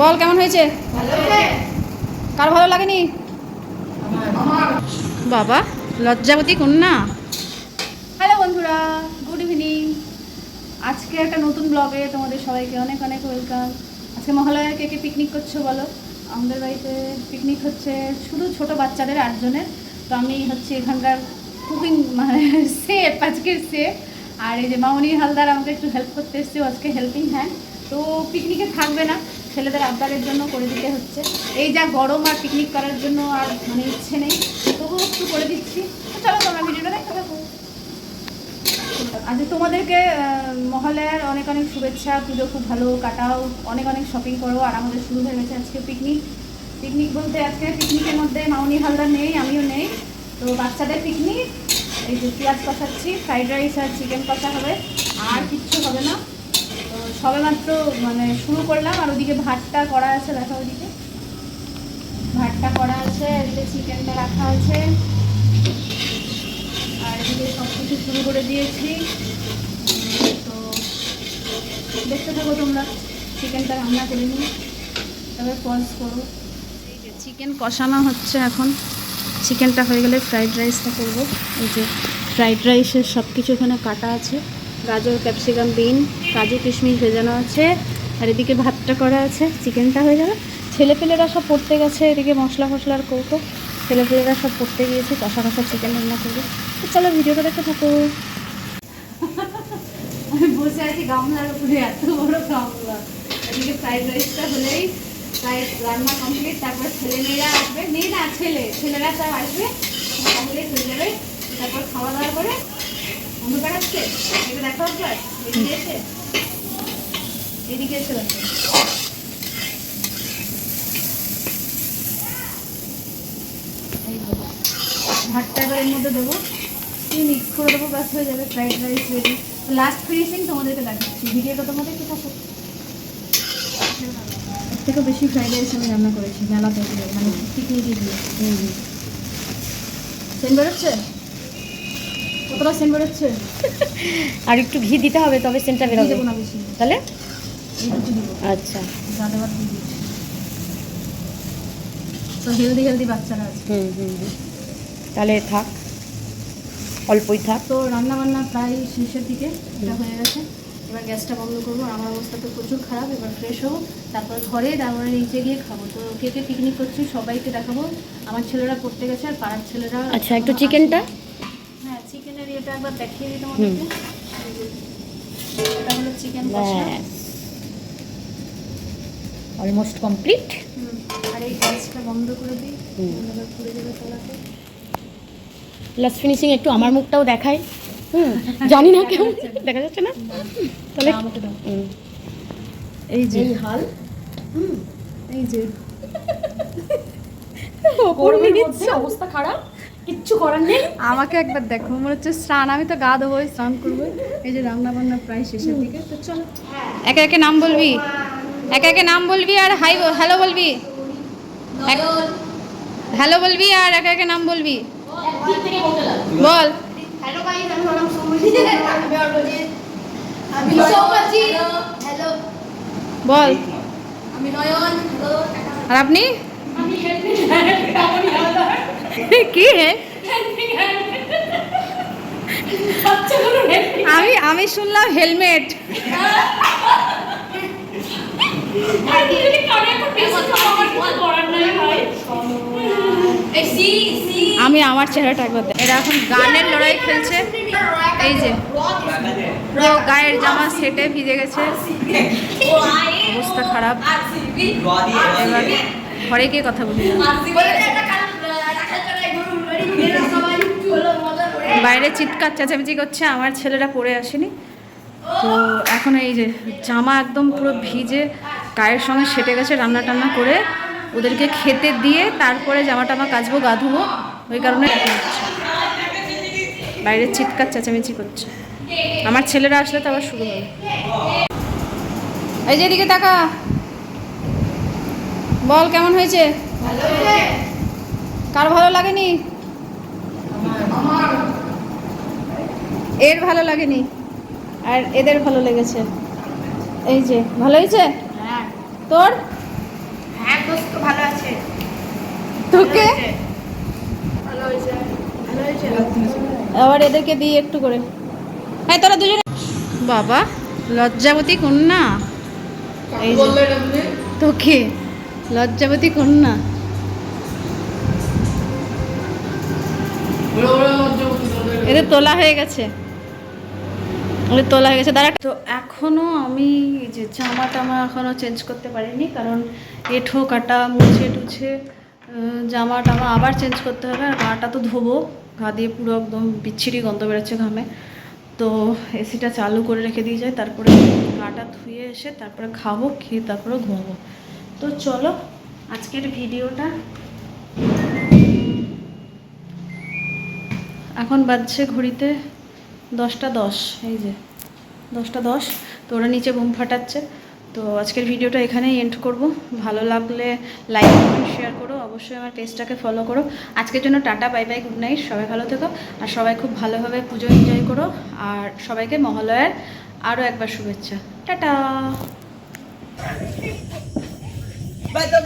বল কেমন হয়েছে? কার ভালো লাগেনি? বাবা লজ্জাবতী কন্যা। হ্যালো বন্ধুরা গুড ইভিনিং। আজকে একটা নতুন ব্লগে তোমাদের সবাইকে অনেক অনেক ওয়েলকাম। আজকে মহালয়ার কে কে পিকনিক করছ বলো? আমাদের বাড়িতে পিকনিক হচ্ছে শুধু ছোট বাচ্চাদের আটজনের। তো আমি হচ্ছে এখানকার কুকিং মানে সেফ আজকের সেফ আর এই যে মামনি হালদার আমাকে একটু হেল্প করতে এসছে আজকে হেল্পিং হ্যান্ড তো পিকনিকে থাকবে না। ছেলেদের আবদারের জন্য করে দিতে হচ্ছে। এই যা গরম আর পিকনিক করার জন্য আর মানে ইচ্ছে নেই, তবুও একটু করে দিচ্ছি। চলো তোমরা ভিডিওটা দেখতে থাকো। আজ তোমাদেরকে মহালয়ার অনেক অনেক শুভেচ্ছা, পুজো খুব ভালো কাটাও, অনেক অনেক শপিং করো, আর আমাদের শুরু হয়ে গেছে আজকে পিকনিক পিকনিক বলতে আজকে পিকনিকের মধ্যে মাউনি হালদার নেই, আমিও নেই। তো বাচ্চাদের পিকনিক এই যে পেঁয়াজ কষাচ্ছি ফ্রাইড রাইস আর চিকেন কষা হবে, আর কিচ্ছু হবে না। তো সবে মাত্র মানে শুরু করলাম, আর ওদিকে ভাতটা করা আছে, দেখো ওদিকে। ভাতটা করা আছে, এদিকে চিকেনটা রাখা আছে। আর এদিকে সব কিছু শুরু করে দিয়েছি। তো দেখতে থাকো তোমরা, চিকেনটা রান্না করে নিই। তবে পজ করো। চিকেন কষানো হচ্ছে এখন। চিকেনটা হয়ে গেলে ফ্রাইড রাইসটা করব। এই যে ফ্রাইড রাইসের সব কিছু এখানে কাটা আছে। গাজর, ক্যাপসিকাম, বিন, কাজু, কিশমিশ ভেজানো আছে। আর এদিকে ভাতটা করা আছে, চিকেনটা হয়ে যাবে ছেলেপেলেরা সব পড়তে গেছে, এদিকে মশলা ফসলার কৌটো। ছেলেপেলেরা সব পড়তে গিয়েছে, কষা কষা চিকেন রান্না করবে। চলো ভিডিওটা দেখতে থাকো। আমি বসে আছি গামলার উপরে, এত বড় গামলা। এদিকে ফ্রাইড রাইসটা হলেই ফ্রাইড রান্না কমপ্লিট তারপর ছেলে মেয়েরা আসবে। মেয়ে না ছেলে, ছেলেরা সব আসবে। তাহলে হয়ে যাবে, তারপর খাওয়া দাওয়া করে অন্ধকার আসছে এটা দেখা এদিকে এসে? এদিকে এসে দেখো। ভাতটা এবার এর মধ্যে দেবো। দিয়ে মিক্স করে দেবো ব্যাস হয়ে যাবে fried rice ready last finishing তোমাদেরকে দেখাচ্ছি। ভিডিওটা তোমাদের কি থাকো এর থেকেও বেশি ফ্রাইড রাইস আমি রান্না করেছি মেলাতে গিয়ে মানে পিকনিকে গিয়ে। বেরোচ্ছে? কতটা সেন বেরোচ্ছে? আর একটু ঘি দিতে হবে তবে সেন্টটা বেরোবে। তাহলে? আচ্ছা। তো হেলদি হেলদি বাচ্চারা আছে। হুম হুম। তাহলে থাক। অল্পই থাক। তো রান্না বান্না প্রায় শেষের দিকে এটা হয়ে গেছে। এবার গ্যাসটা বন্ধ করব। আমার অবস্থা তো প্রচুর খারাপ। এবার ফ্রেশ হব। তারপর ঘরে তারপরে নিচে গিয়ে খাব। তো কে কে পিকনিক করছি সবাইকে দেখাবো। আমার ছেলেরা পড়তে গেছে আর পাড়ার ছেলেরা আচ্ছা একটু চিকেনটা চিকেনের ইয়েটা একবার দেখিয়ে দিই তোমাদেরকে। এটা হলো চিকেন কষা। অলমোস্ট কমপ্লিট আর এই গ্যাসটা বন্ধ করে দিই। হুম। পুড়ে যাবে তলাতে। লাস্ট ফিনিশিং একটু আমার মুখটাও দেখাই হুম জানি না কেমন দেখা যাচ্ছে না। তাহলে। হুম। এই যে। হাল। এই যে। অবস্থা খারাপ। কিচ্ছু করার নেই। আমাকে একবার দেখো মনে হচ্ছে স্নান আমি তো গা দেবো স্নান করব। এই যে রান্না বান্না প্রায় শেষের দিকে তো চলো। একে একে নাম বলবি একে একে নাম বলবি আর হাই হ্যালো বলবি। হ্যালো বলবি আর একে একে নাম বলবি। বল। হ্যালো গাইস আমি হলাম সৌমিত্র আমি আর বলছি আমি সৌমিত্র বল। আমি নয়ন। হ্যালো। আর আপনি? কি আমি আমি শুনলাম হেলমেট। আমি আমার চেহারাটা একবার এরা এখন গানের লড়াই খেলছে। এই যে, পুরো গায়ের জামা সেটে ভিজে গেছে। অবস্থা খারাপ। এবার ঘরে গিয়ে কথা বলি বাইরে চিৎকার চেঁচামেচি করছে আমার ছেলেরা পড়ে আসেনি। তো এখন এই যে জামা একদম পুরো ভিজে গায়ের সঙ্গে সেটে গেছে রান্না টান্না করে ওদেরকে খেতে দিয়ে তারপরে জামা টামা কাচবো গা ধুবো ওই কারণে বাইরে চিৎকার চেঁচামেচি করছে। আমার ছেলেরা আসলে তো আবার শুরু হবে এই যে এদিকে তাকা। বল কেমন হয়েছে। কার ভালো লাগেনি? এর ভালো লাগেনি। আর এদের ভালো লেগেছে। এই যে ভালো হয়েছে? তোর? হ্যাঁ দোস্ত ভালো আছে। তোকে? ভালো হয়েছে। ভালো হয়েছে। আবার এদেরকে দিই একটু করে। হ্যাঁ তোরা দুজনে বাবা লজ্জাবতী কন্যা। এই যে তোকে। লজ্জাবতী কন্যা। এদের তোলা হয়ে গেছে। তোলা হয়ে গেছে। দাঁড়া। তো এখনও আমি যে জামা টামা এখনও চেঞ্জ করতে পারিনি, কারণ এঠো কাটা মুছে টুছে জামা টামা আবার চেঞ্জ করতে হবে, আর গাটা তো ধোবো, গা দিয়ে পুরো একদম বিচ্ছিরি গন্ধ বেরোচ্ছে ঘামে। তো এসিটা চালু করে রেখে দিয়ে যায় তারপরে গাটা ধুয়ে এসে তারপরে খাব, খেয়ে তারপরে ঘুমাবো। তো চলো, আজকের ভিডিওটা। এখন বাজছে ঘড়িতে দশটা দশ এই যে দশটা দশ। তো ওরা নিচে ঘুম ফাটাচ্ছে। তো আজকের ভিডিওটা এখানেই এন্ড করব। ভালো লাগলে লাইক কমেন্ট শেয়ার করো। অবশ্যই আমার পেজটাকে ফলো করো। আজকের জন্য tata bye bye good night সবাই ভালো থেকো। আর সবাই খুব ভালোভাবে পুজো এনজয় করো। আর সবাইকে মহালয়ার আরও একবার শুভেচ্ছা। টাটা! Vai dar